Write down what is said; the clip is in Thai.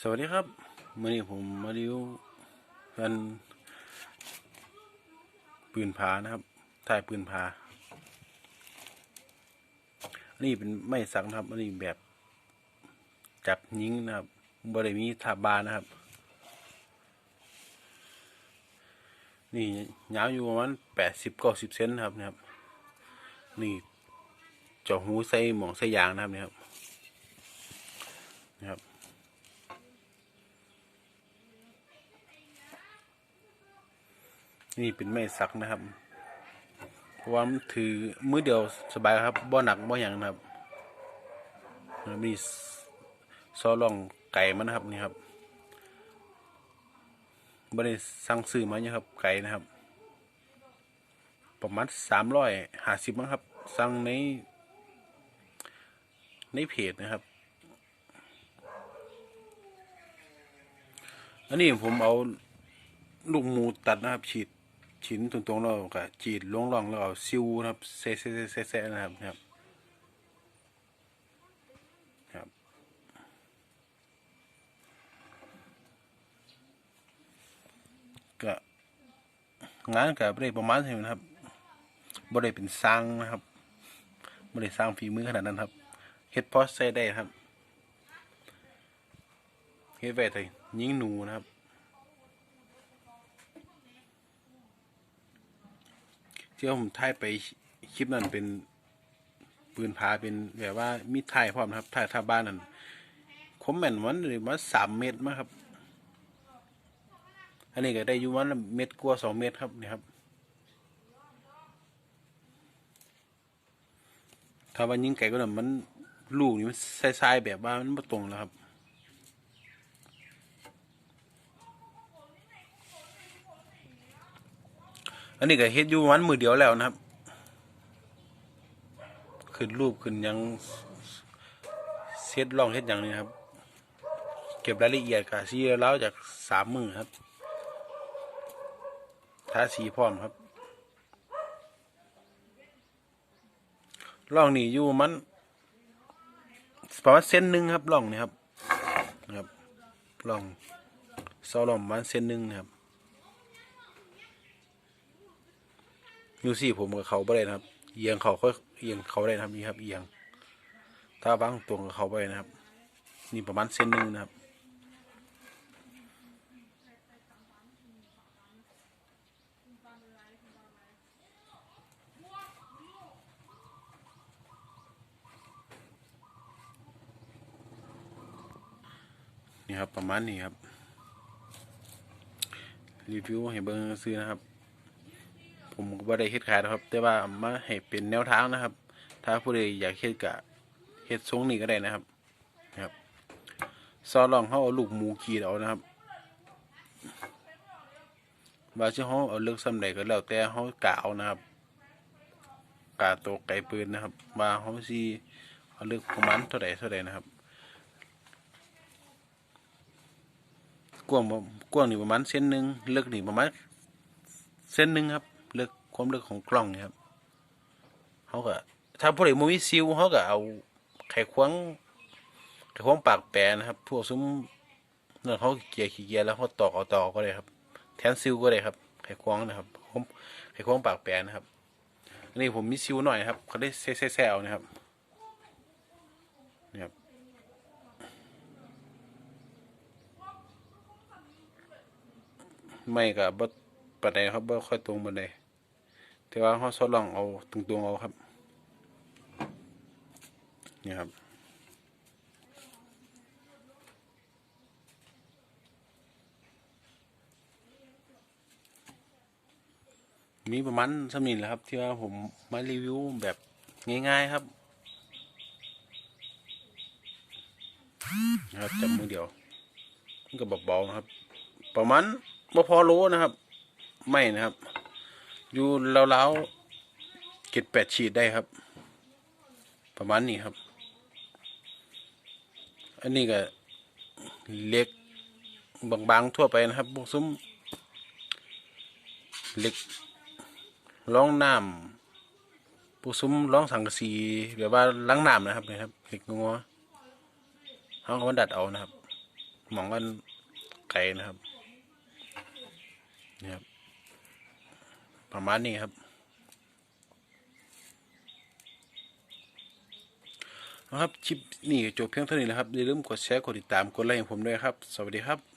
สวัสดีครับมื่อนี้ผมมารีวิวกันปืนผานะครับถ่ายปืนผาอันนี้เป็นไม้สักนะครับอันนี้แบบจับยิงนะครับบริมีทาบานนะครับ นี่ยาวอยู่ประมาณแปดสิบเก้าสิบเซนนะครับนะครับ นี่เจาะหูใส่หมองใส่ยางนะครับนี่ครับนะครับ นี่เป็นไม้สักนะครับ เพราะว่ามันถือมือเดียวสบายครับบ่หนักบ่หยังนะครับมีซอลองไก่มันนะครับนี่ครับบ่ได้สั่งซื้อมาเนี่ยครับไก่นะครับ ประมาณสามร้อยห้าสิบมั้งครับ สั่งใน ในเพจนะครับ อันนี้ผมเอาลูกหมูตัดนะครับฉีด ชิ้นตรงๆแล้วก็จีดลงร่องแล้วเอาซิวนะครับเซ่เซ่เซ่เซ่นะครับครับครับก็งานกับได้ประมาณเท่านี้นะครับบ่ได้เป็นสร้างนะครับบ่ได้สร้างฝีมือขนาดนั้นครับเฮ็ดพอใส่ได้ครับเฮ็ดไว้แต่ยิงหนูนะครับ ที่ว่าผมถ่ายไปคลิปนั้นเป็นปืนพาเป็นแบบว่ามีถ่ายพร้อมนะครับถ่ายท่าบ้านนั่นคมแม่นวันเลยมาสามเมตรมั้งครับ อันนี้ก็ได้อยู่วันเม็ดกว่าสองเมตรครับนี่ครับถ้าว่ายิงไก่ก็น่ะมันลูกนี่มันทรายๆแบบว่ามันไม่ตรงแล้วครับ อันนี้ก็เฮ็ดอยู่วันมือเดียวแล้วนะครับ ขึ้นรูปขึ้นยังเซตลองเฮ็ดอย่างนี้ครับ เก็บรายละเอียดกับสีแล้วจากสามมือครับทาสีพร้อมครับล่องนี่อยู่มันประมาณเส้นหนึ่งครับล่องนี่ครับนะครับล่องเสาลองมาณเส้นหนึ่งนะครับ ยูซี่ผมกับเขาไ่ได้นะครับ เอียงเขาค่อยเอียงเขาได้นะครับนี่ครับ เอียง ถ้าบางตรงกับเขาไปนะครับ นี่ประมาณเส้นหนึ่งนะครับนี่ครับประมาณนี้ครับ รีวิวให้เบิ้งซื้อนะครับ ผมก็บ่ได้เฮ็ดขายนะครับ แต่ว่ามาให้เป็นแนวทางนะครับ ถ้าผู้ใดอยากเฮ็ดกะเฮ็ดทรงนี้ก็ได้นะครับนะครับซอลองเขาเอาลูกหมูขีดเอานะครับว่าสิเขาเอาเลือกซ้ำใดก็แล้วแต่เขากะเอานะครับกะตัวไก่ปืนนะครับว่าเขาสิเอาเลือกประมาณเท่าใดเท่าใดนะครับกว้างกว้างนี่ประมาณเส้นหนึ่งเลึกนี่ประมาณเส้นหนึ่งครับ ลือกความลึกของกล้องนะครับเขาก็ถ้าผู้ใดบ่มีซิลเขาก็เอาไขควงไขควงปากแปรนะครับ พวกซุ้มนั่นเขาเกียร์ขี้เกียร์แล้วเขาตอกเอาตอกก็ได้ครับ แทนซิลก็ได้ครับ ไขควงนะครับผมไขควงปากแปรนะครับอันนี้ผมมีซิลหน่อยครับเขาได้แซ่ๆเอานะครับนี่ครับไม่กับบ ปานใดครับบ่ค่อยตรงปานใดแต่ว่าเขาทดลองเอาตรงๆเอาครับ นี่ครับมีประมาณสำนินแหละครับ ที่ว่าผมมารีวิวแบบง่ายๆครับนะครับจับมือเดียวมันก็เบาๆนะครับ ประมาณบ่พอโลนะครับ ไม่นะครับ อยู่ราวๆเจ็ดแปดฉีดได้ครับ ประมาณนี้ครับ อันนี้ก็เล็กบางๆทั่วไปนะครับพวกซุ้มเล็กร้องน้ำพวกซุ้มร้องสังกะสีหรือว่าล้างน้ำนะครับนะครับเล็กงัวเขาก็มาดัดเอานะครับ หมองกันไกลนะครับนี่ครับ ประมาณนี้ครับนะครับคลิปนี้จบเพียงเท่านี้นะครับอย่าลืมกดแชร์กดติดตามกดไลค์ให้ผมด้วยครับ สวัสดีครับ